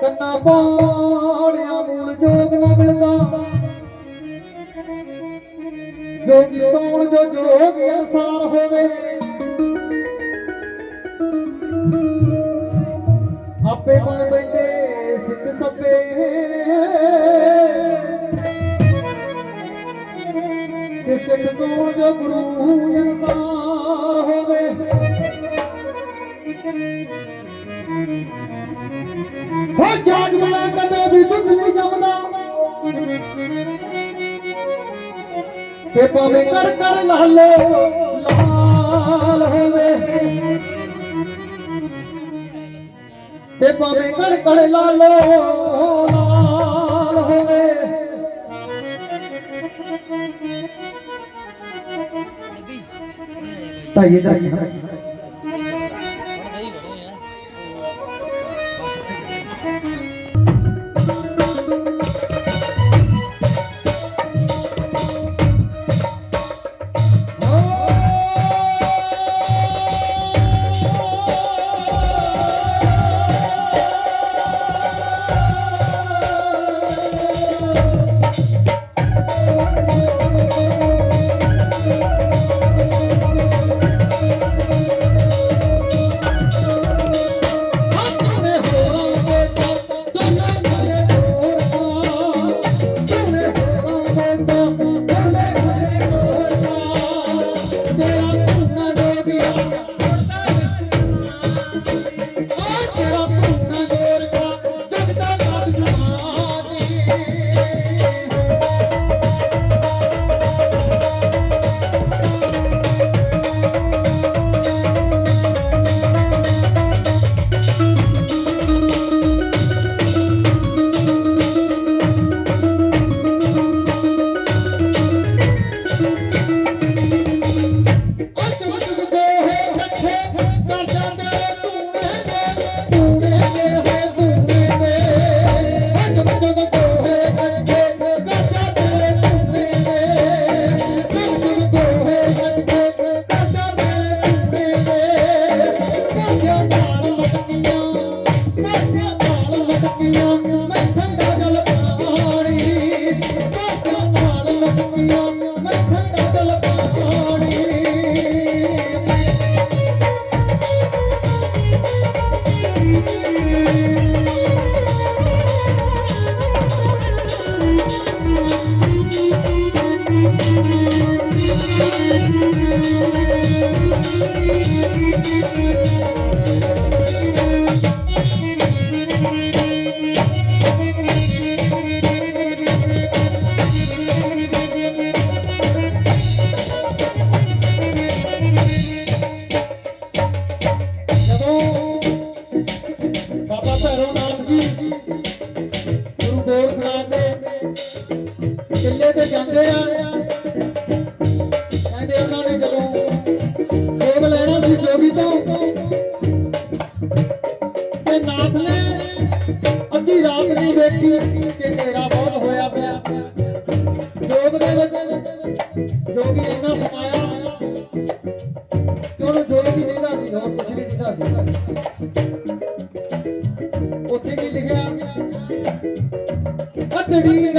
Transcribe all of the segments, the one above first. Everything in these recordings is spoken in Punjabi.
ਕੰਨਾ ਪਾੜਿਆ ਮੂਲ ਜੋਗ ਨਾ ਮਿਲਦਾ ਜੋਗੀ ਕੌਣ ਜੋ ਜੋਗ ਅਨਸਾਰ ਹੋਵੇ ਆਪੇ ਬਣ ਬੈਠੇ ਸਿੱਖ ਸੱਪੇ ਕਿ ਸਿੱਖ ਜੋ ਗੁਰੂ ਅਨਸਾਰ ਹੋ ਜਾਗ ਬਣਾ ਕਦੇ ਵੀ ਦੁੱਧਲੀ ਜਮਨਾ ਤੇ ਭਾਵੇਂ ਕਰ ਕਰ ਲਾਲੋ ਲਾਲ ਹੋਵੇ। ਤੇ ਭਾਵੇਂ ਕਰ ਕਰ ਲਾਲੋ ਲਾਲ ਹੋਵੇ। ਤਾਈਏ ਦਾ ਤੂਨੇ ਹੋਰਾਂ ਦੇ ਕਿਲੇ ਆ ਕਹਿੰਦੇ ਉਹਨਾਂ ਨੇ ਜਦੋਂ ਜੋਗ ਲੈਣਾ ਸੀ ਜੋਗੀ ਤੋਂ, ਤੇ ਨਾਥ ਨੇ ਅੱਧੀ ਰਾਤ ਨਹੀਂ ਦੇਖੀ ਕਿ ਹਨੇਰਾ ਬਹੁਤ ਹੋਇਆ ਪਿਆ। ਜੋਗ ਦੇ ਵਿੱਚ ਜੋਗੀ ਇੰਨਾ ਸਮਾਇਆ ਕਿ ਉਹਨੂੰ ਜੋਗੀ ਨਹੀਂ ਦਾ ਸੀ, ਹੋਰ ਕੁਛ ਨਹੀਂ ਦਿਖਦਾ ਸੀ। ਉੱਥੇ ਕੀ ਲਿਖਿਆ? ਅਤੜੀ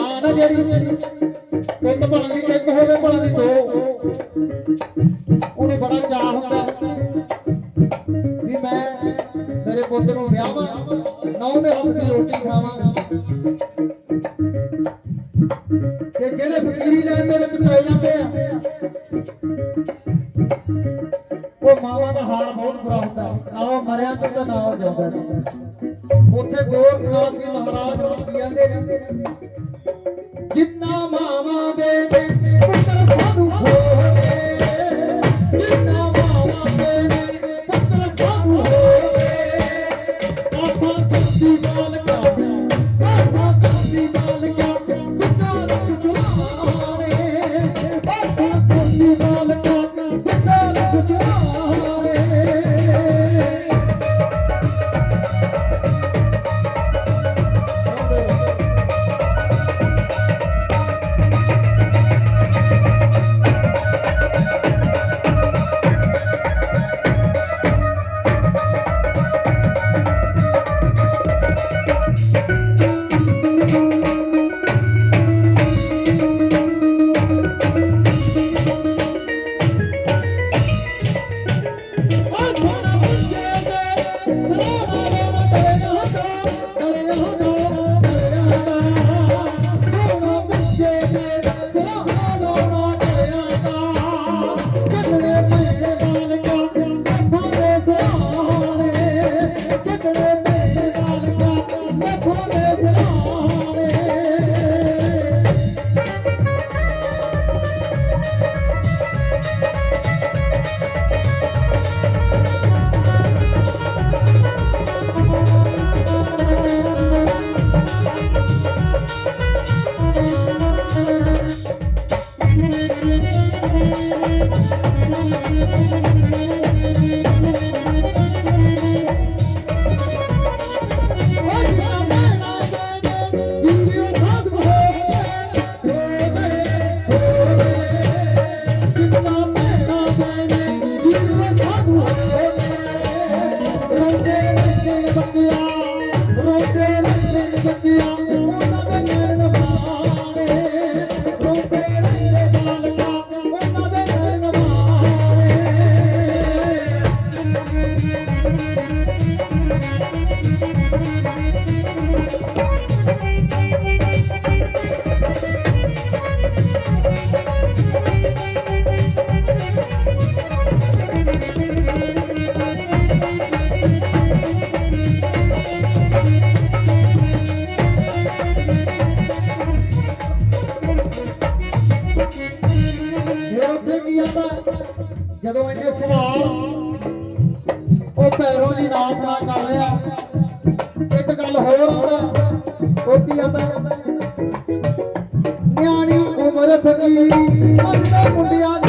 ਮਾਂ ਨਾ ਜਿਹੜੀ ਇੱਕ ਭਲਾ ਦੀ, ਇੱਕ ਹੋਵੇ ਭਲਾ ਦੀ ਦੋ। ਉਹਨੇ ਬੜਾ ਚਾਹ ਹੁੰਦਾ ਵੀ ਮੈਂ ਮੇਰੇ ਪੁੱਤ ਨੂੰ ਵਿਆਹਾਂ, ਨੌ ਦੇ ਹੱਥ ਦੀ ਰੋਟੀ ਖਾਵਾਂ। ਤੇ ਜਿਹੜੇ ਫਕੀਰੀ ਲੈਣ ਦੇ ਵਿੱਚ ਪੈ ਜਾਂਦੇ ਆ, ਉਹ ਮਾਵਾ ਦਾ ਹਾਲ ਬਹੁਤ ਬੁਰਾ ਹੁੰਦਾ। ਨਾ ਉਹ ਮਰਿਆ ਤੇ ਨਾ ਉਹ ਜਿਉਂਦਾ ਉੱਥੇ ਗੋਰਖਨਾਥ ਜੀ ਮਹਾਰਾਜ ਕਹਿੰਦੇ ਨੇ ਮੰਗਦਾ ਮੁੰਡਿਆਂ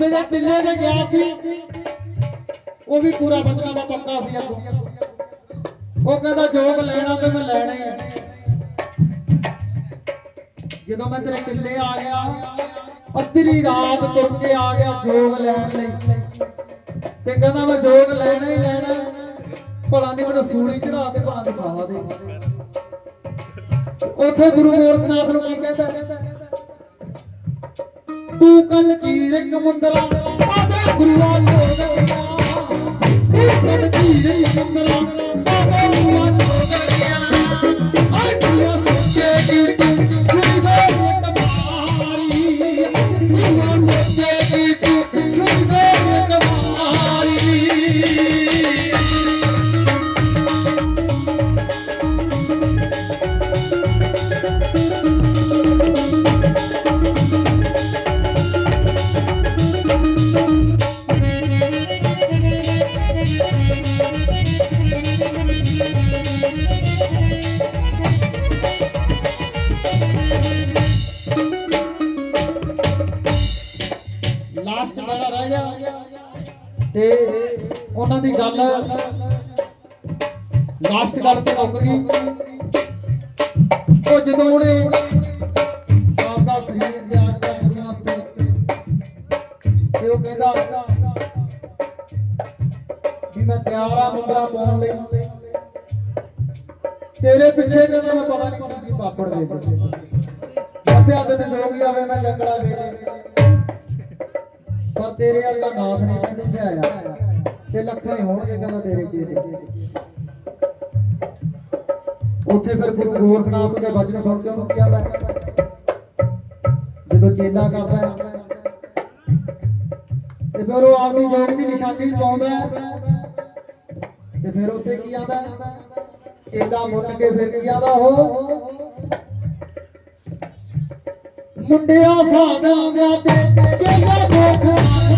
ਬਾਬੇ ਦੇ ਟਿੱਲੇ ਤੇ ਗਿਆ ਸੀ, ਉਹ ਵੀ ਪੂਰਾ ਬਚਨਾ ਦਾ ਪੱਕਾ ਸੀ ਅੱਗੋਂ ਉਹ ਕਹਿੰਦਾ ਜੋਗ ਲੈਣਾ ਤੇ ਮੈਂ ਲੈਣਾ ਹੀ ਜਦੋਂ ਮੈਂ ਤੇਰੇ ਟਿੱਲੇ ਆ ਗਿਆ ਅੱਧਰੀ ਰਾਤ ਤੁਰ ਕੇ ਆ ਗਿਆ ਜੋਗ ਲੈਣ ਲਈ। ਤੇ ਕਹਿੰਦਾ ਮੈਂ ਜੋਗ ਲੈਣਾ ਹੀ ਲੈਣਾ, ਭਲਾ ਨਹੀਂ ਮੈਨੂੰ ਸੂਲੀ ਚੜਾ ਤੇ ਭਲਾ ਦਿਖਾਵਾ ਦੇ। ਉੱਥੇ ਗੁਰੂ ਗੋਰਖਨਾਥ ਨੂੰ ਕੀ ਕਹਿੰਦਾ? ਤੂੰ ਕੰਨ ਚੀਰ ਇੱਕ ਮੁੰਦਰਾ ਆਦੇ ਗੁਰੂਆ ਲੋਗ ਤੂੰ ਕੰਨ ਚੀਰ ਇੱਕ ਮੁੰਦਰਾ ਆਦੇ ਗੁਰੂਆ ਲੋਗ ਆਏ ਗੁਰੂਆ ਗੱਲ ਲਾਸਟ ਗੱਲ ਤੇ ਮੁੱਕ ਗਈ। ਉਹ ਜਦੋਂ ਉਹਨੇ ਆਪਦਾ ਸਰੀਰ ਤਿਆਗ ਕਰਨ ਵਾਸਤੇ ਤੇ ਉਹ ਕਹਿੰਦਾ ਵੀ ਮੈਂ ਤਿਆਰ ਆ ਮੁੰਦਰਾ ਪਾਉਣ ਲਈ। ਤੇਰੇ ਪਿੱਛੇ ਕਹਿੰਦਾ ਮੈਂ ਪਤਾ ਨਹੀਂ ਕੀ ਪਾਪੜ ਦੇ ਲੱਭਿਆ ਤੇ ਜੋਗੀ ਆਵੇ ਮੈਂ ਜੰਗਲਾ ਵੇਲੇ ਪਰ ਤੇਰੇ ਵਰਗਾ ਨਾਥ ਨਹੀਂ ਮੈਨੂੰ ਧਿਆਇਆ ਤੇ ਲੱਖਾਂ ਹੀ ਹੋਣਗੇ ਕਹਿੰਦਾ ਤੇਰੇ ਚੇਲੇ ਉੱਥੇ ਫਿਰ ਗੁਰੂ ਗੋਰਖਨਾਥ ਦੇ ਵਚਨ ਸੁਣ ਕੇ ਉਹਨੂੰ ਕੀ ਆਂਦਾ ਜਦੋਂ ਚੇਲਾ ਕਰਦਾ ਤੇ ਫਿਰ ਉਹ ਆਪਦੀ ਜੋਗ ਦੀ ਨਿਸ਼ਾਨੀ ਪਾਉਂਦਾ ਤੇ ਫਿਰ ਉੱਥੇ ਕੀ ਆਂਦਾ ਚੇਲਾ ਮੁੰਨ ਕੇ ਫਿਰ ਕੀ ਆਂਦਾ ਉਹ? ਮੁੰਡਿਆ ਸਾਦਾ ਗਿਆ ਤੇ ਚੇਲਾ ਗੋਖ